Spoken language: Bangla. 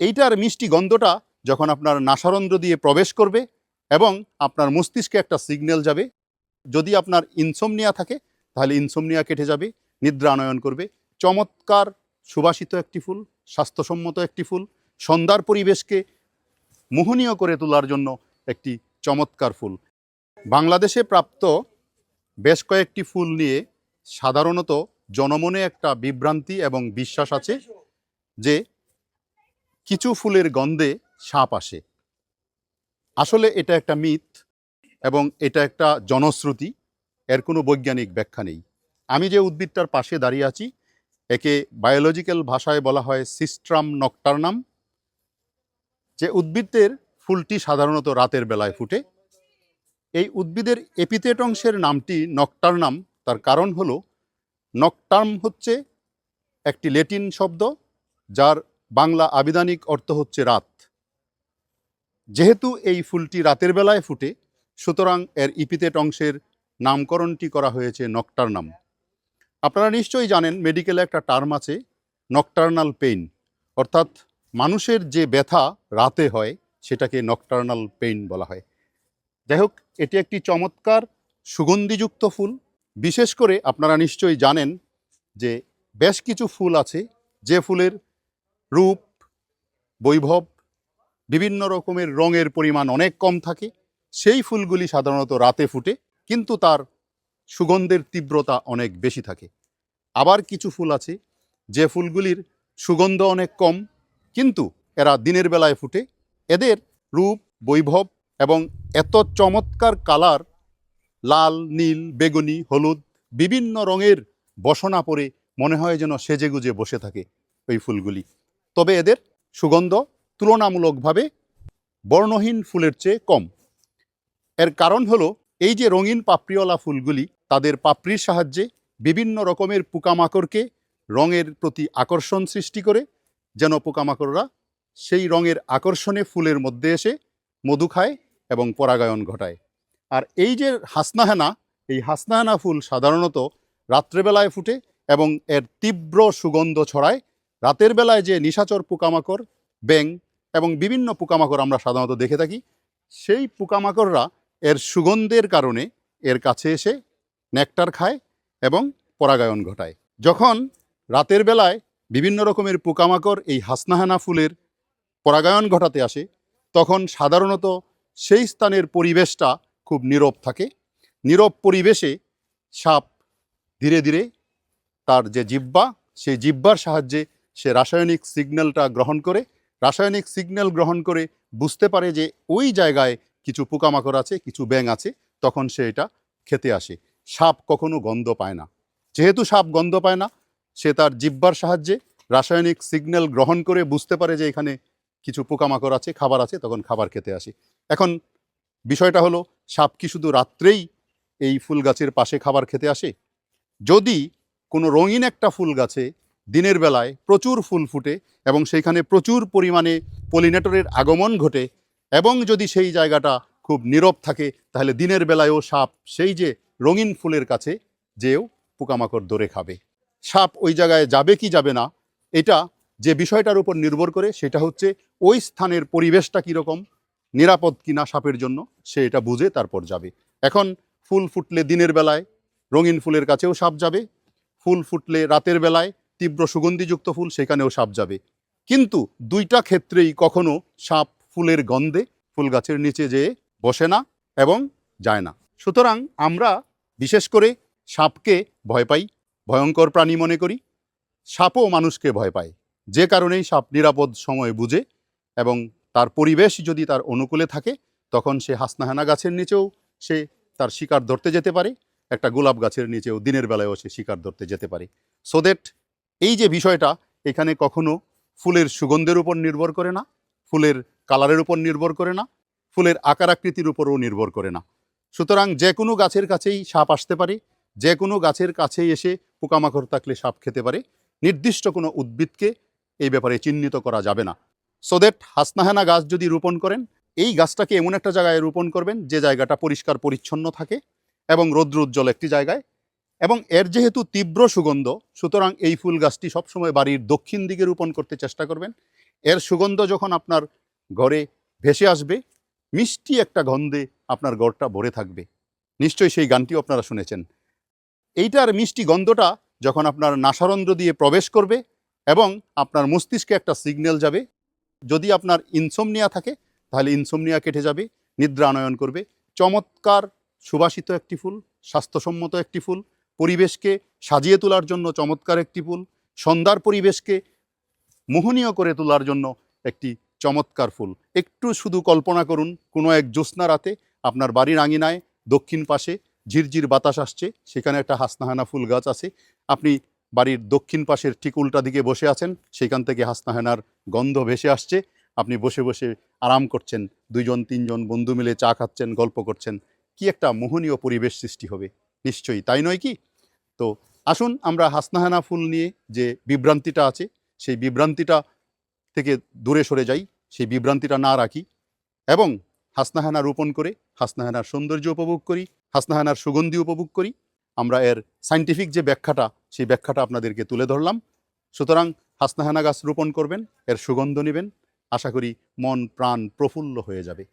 এইটার মিষ্টি গন্ধটা যখন আপনার নাসারন্ধ্র দিয়ে প্রবেশ করবে এবং আপনার মস্তিষ্কে একটা সিগন্যাল যাবে, যদি আপনার ইনসোমনিয়া থাকে, তাহলে ইনসোমনিয়া কেটে যাবে নিদ্রা আনয়ন করবে। চমৎকার সুবাসিত একটি ফুল, স্বাস্থ্যসম্মত একটি ফুল, সন্ধ্যার পরিবেশকে মোহনীয় করে তোলার জন্য একটি চমৎকার ফুল। বাংলাদেশে প্রাপ্ত বেশ কয়েকটি ফুল নিয়ে সাধারণত জনমনে একটা বিভ্রান্তি এবং বিশ্বাস আছে যে কিছু ফুলের গন্ধে সাপ আসে। আসলে এটা একটা মিথ এবং এটা একটা জনশ্রুতি, এর কোনো বৈজ্ঞানিক ব্যাখ্যা নেই। আমি যে উদ্ভিদটার পাশে দাঁড়িয়ে আছি, একে বায়োলজিক্যাল ভাষায় বলা হয় সিস্ট্রাম নকটার্নাম যে উদ্ভিদের ফুলটি সাধারণত রাতের বেলায় ফুটে। এই উদ্ভিদের এপিতেট অংশের নামটি নকটার্নাম তার কারণ হলো নকটার্ম হচ্ছে একটি লেটিন শব্দ, যার বাংলা আবিধানিক অর্থ হচ্ছে রাত। যেহেতু এই ফুলটি রাতের বেলায় ফুটে, সুতরাং এর ইপিতেট অংশের নামকরণটি করা হয়েছে নকটার্নাম। আপনারা নিশ্চয়ই জানেন, মেডিকেলে একটা টার্ম আছে, নকটার্নাল পেইন। অর্থাৎ মানুষের যে ব্যথা রাতে হয়, সেটাকে নকটার্নাল পেইন বলা হয়। যাই হোক, এটি একটি চমৎকার সুগন্ধিযুক্ত ফুল। বিশেষ করে আপনারা নিশ্চয়ই জানেন যে বেশ কিছু ফুল আছে, যে ফুলের রূপ, বৈভব, বিভিন্ন রকমের রঙের পরিমাণ অনেক কম থাকে। সেই ফুলগুলি সাধারণত রাতে ফুটে, কিন্তু তার সুগন্ধের তীব্রতা অনেক বেশি থাকে। আবার কিছু ফুল আছে, যে ফুলগুলির সুগন্ধ অনেক কম, কিন্তু এরা দিনের বেলায় ফুটে। এদের রূপ, বৈভব এবং এত চমৎকার কালার, লাল, নীল, বেগুনি, হলুদ, বিভিন্ন রঙের বসনা পরে মনে হয় যেন সেজেগুজে বসে থাকে ওই ফুলগুলি। তবে এদের সুগন্ধ তুলনামূলকভাবে বর্ণহীন ফুলের চেয়ে কম। এর কারণ হলো, এই যে রঙিন পাপড়িওয়ালা ফুলগুলি তাদের পাপড়ির সাহায্যে বিভিন্ন রকমের পোকামাকড়কে রঙের প্রতি আকর্ষণ সৃষ্টি করে, যেন পোকামাকড়রা সেই রঙের আকর্ষণে ফুলের মধ্যে এসে মধু খায় এবং পরাগায়ন ঘটায়। আর এই যে হাসনাহানা, এই হাসনাহানা ফুল সাধারণত রাত্রেবেলায় ফুটে এবং এর তীব্র সুগন্ধ ছড়ায় রাতের বেলায় যে নিশাচর পোকামাকড় ব্যাং এবং বিভিন্ন পোকামাকড় আমরা সাধারণত দেখে থাকি, সেই পোকামাকড়রা এর সুগন্ধের কারণে এর কাছে এসে নেকটার খায় এবং পরাগায়ন ঘটায়। যখন রাতের বেলায় বিভিন্ন রকমের পোকামাকড় এই হাসনাহানা ফুলের পরাগায়ন ঘটাতে আসে, তখন সাধারণত সেই স্থানের পরিবেশটা খুব নীরব থাকে। নীরব পরিবেশে সাপ ধীরে ধীরে তার যে জিব্বা সেই জিব্বার সাহায্যে সে রাসায়নিক সিগন্যালটা গ্রহণ করে, রাসায়নিক সিগন্যাল গ্রহণ করে বুঝতে পারে যে ওই জায়গায় কিছু পোকামাকড় আছে, কিছু ব্যাং আছে, তখন সে এটা খেতে আসে। সাপ কখনো গন্ধ পায় না। যেহেতু সাপ গন্ধ পায় না, সে তার জিব্বার সাহায্যে রাসায়নিক সিগন্যাল গ্রহণ করে বুঝতে পারে যে এখানে কিছু পোকামাকড় আছে, খাবার আছে, তখন খাবার খেতে আসে। এখন বিষয়টা হলো, সাপ কি শুধু রাত্রেই এই ফুল গাছের পাশে খাবার খেতে আসে? যদি কোনো রঙিন একটা ফুল গাছে দিনের বেলায় প্রচুর ফুল ফুটে এবং সেইখানে প্রচুর পরিমাণে পলিনেটরের আগমন ঘটে এবং যদি সেই জায়গাটা খুব নীরব থাকে, তাহলে দিনের বেলায়ও সাপ সেই যে রঙিন ফুলের কাছে যেও পোকামাকড় দৌড়ে খাবে। সাপ ওই জায়গায় যাবে কি যাবে না, এটা যে বিষয়টার উপর নির্ভর করে সেটা হচ্ছে ওই স্থানের পরিবেশটা কীরকম, নিরাপদ কিনা সাপের জন্য, সে এটা বুঝে তারপর যাবে। এখন ফুল ফুটলে দিনের বেলায় রঙিন ফুলের কাছেও সাপ যাবে, ফুল ফুটলে রাতের বেলায় তীব্র সুগন্ধিযুক্ত ফুল সেখানেও সাপ যাবে। কিন্তু দুইটা ক্ষেত্রেই কখনো সাপ ফুলের গন্ধে ফুল গাছের নিচে যেয়ে বসে না এবং যায় না। সুতরাং আমরা বিশেষ করে সাপকে ভয় পাই, ভয়ঙ্কর প্রাণী মনে করি, সাপও মানুষকে ভয় পায়। যে কারণেই সাপ নিরাপদ সময় বুঝে এবং তার পরিবেশ যদি তার অনুকূলে থাকে, তখন সে হাসনাহানা গাছের নিচেও সে তার শিকার ধরতে যেতে পারে, একটা গোলাপ গাছের নিচেও দিনের বেলায়ও সে শিকার ধরতে যেতে পারে। সো দ্যাট এই যে বিষয়টা, এখানে কখনো ফুলের সুগন্ধের উপর নির্ভর করে না, ফুলের কালারের উপর নির্ভর করে না, ফুলের আকার আকৃতির উপরও নির্ভর করে না। সুতরাং যে কোনো গাছের কাছেই সাপ আসতে পারে, যে কোনো গাছের কাছেই এসে পোকামাকড় থাকলে সাপ খেতে পারে। নির্দিষ্ট কোনো উদ্ভিদকে এই ব্যাপারে চিহ্নিত করা যাবে না। সো দ্যাট হাসনাহানা গাছ যদি রোপণ করেন, এই গাছটাকে এমন একটা জায়গায় রোপণ করবেন যে জায়গাটা পরিষ্কার পরিচ্ছন্ন থাকে এবং রৌদ্র উজ্জ্বল একটি জায়গায়। এবং এর যেহেতু তীব্র সুগন্ধ, সুতরাং এই ফুল গাছটি সবসময় বাড়ির দক্ষিণ দিকে রোপণ করতে চেষ্টা করবেন। এর সুগন্ধ যখন আপনার ঘরে ভেসে আসবে, মিষ্টি একটা গন্ধে আপনার ঘরটা ভরে থাকবে। নিশ্চয়ই সেই গানটিও আপনারা শুনেছেন। এইটার মিষ্টি গন্ধটা যখন আপনার নাসারন্ধ্র দিয়ে প্রবেশ করবে এবং আপনার মস্তিষ্কে একটা সিগন্যাল যাবে, যদি আপনার ইনসোমনিয়া থাকে, তাহলে ইনসোমনিয়া কেটে যাবে নিদ্রা আনয়ন করবে। চমৎকার, সুবাসিত একটি ফুল, স্বাস্থ্যসম্মত একটি ফুল পরিবেশকে সাজিয়ে তোলার জন্য চমৎকার একটি ফুল সন্ধ্যার পরিবেশকে মোহনীয় করে তোলার জন্য একটি চমৎকার ফুল। একটু শুধু কল্পনা করুন, কোনো এক জ্যোৎস্না রাতে আপনার বাড়ির আঙিনায় দক্ষিণ পাশে ঝিরঝির বাতাস আসছে, সেখানে একটা হাসনাহানা ফুল গাছ আছে। আপনি বাড়ির দক্ষিণ পাশের ঠিক উল্টা দিকে বসে আছেন, সেখান থেকে হাসনাহানার গন্ধ ভেসে আসছে। আপনি বসে বসে আরাম করছেন, দুইজন, তিনজন বন্ধু মিলে চা খাচ্ছেন, গল্প করছেন। কি একটা মোহনীয় পরিবেশ সৃষ্টি হবে। নিশ্চয়ই, তাই নয় কি? তো আসুন আমরা হাসনাহানা ফুল নিয়ে যে বিভ্রান্তিটা আছে, সেই বিভ্রান্তিটা থেকে দূরে সরে যাই, সেই বিভ্রান্তিটা না রাখি এবং হাসনাহানা রোপণ করে, হাসনাহানার সৌন্দর্য উপভোগ করি, হাসনাহানার সুগন্ধি উপভোগ করি। আমরা এর সাইন্টিফিক যে ব্যাখ্যাটা, সেই ব্যাখ্যাটা আপনাদেরকে তুলে ধরলাম। সুতরাং হাসনাহানা গাছ রোপণ করবেন, এর সুগন্ধ নেবেন। আশা করি মন, প্রাণ প্রফুল্ল হয়ে যাবে।